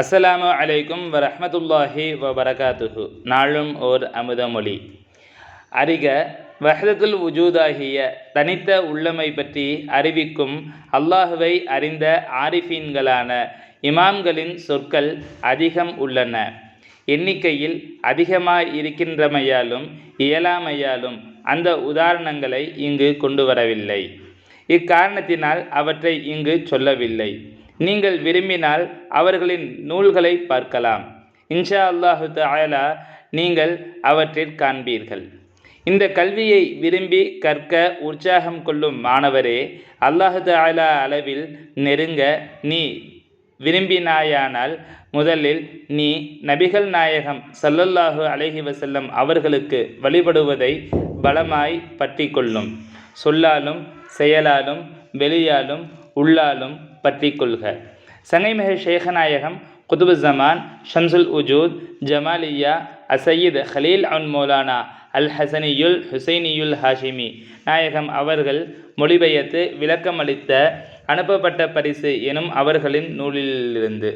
அஸ்ஸலாமு அலைக்கும் வரஹமத்துல்லாஹி வரகாத்துஹு நாளும் ஓர் அமுதமொழி. அறிக வஹதத்துல் உஜூதாகிய தனித்த உள்ளமை பற்றி அறிவிக்கும் அல்லாஹுவை அறிந்த ஆரிஃபீன்களான இமாம்களின் சொற்கள் அதிகம் உள்ளன. எண்ணிக்கையில் அதிகமாய் இருக்கின்றமையாலும் இயலாமையாலும் அந்த உதாரணங்களை இங்கு கொண்டு வரவில்லை இக்காரணத்தினால் அவற்றை இங்கு சொல்லவில்லை. நீங்கள் விரும்பினால் அவர்களின் நூல்களை பார்க்கலாம். இன்ஷா அல்லாஹு தாயலா நீங்கள் அவற்றில் காண்பீர்கள். இந்த கல்வியை விரும்பி கற்க உற்சாகம் கொள்ளும் மாணவரே அல்லாஹு தாயலா அளவில் நெருங்க நீ விரும்பினாயானால் முதலில் நீ நபிகள் நாயகம் சல்லல்லாஹு அலஹி வசல்லம் அவர்களுக்கு வழிபடுவதை பலமாய் பற்றி கொள்ளும். சொல்லாலும் செயலாலும் வெளியாலும் உள்ளாலும் பற்றி கொள்க. சங்கைமிகு ஷேகநாயகம் குதுபு ஜமான் ஷம்சுல் உஜூத் ஜமாலியா அசையீத் ஹலீல் அன் மௌலானா அல் ஹசனியுல் ஹுசைனியுல் ஹாஷிமி. நாயகம் அவர்கள் மொழிபெயர்த்து விளக்கமளித்த அனுப்பப்பட்ட பரிசு எனும் அவர்களின் நூலிலிருந்து.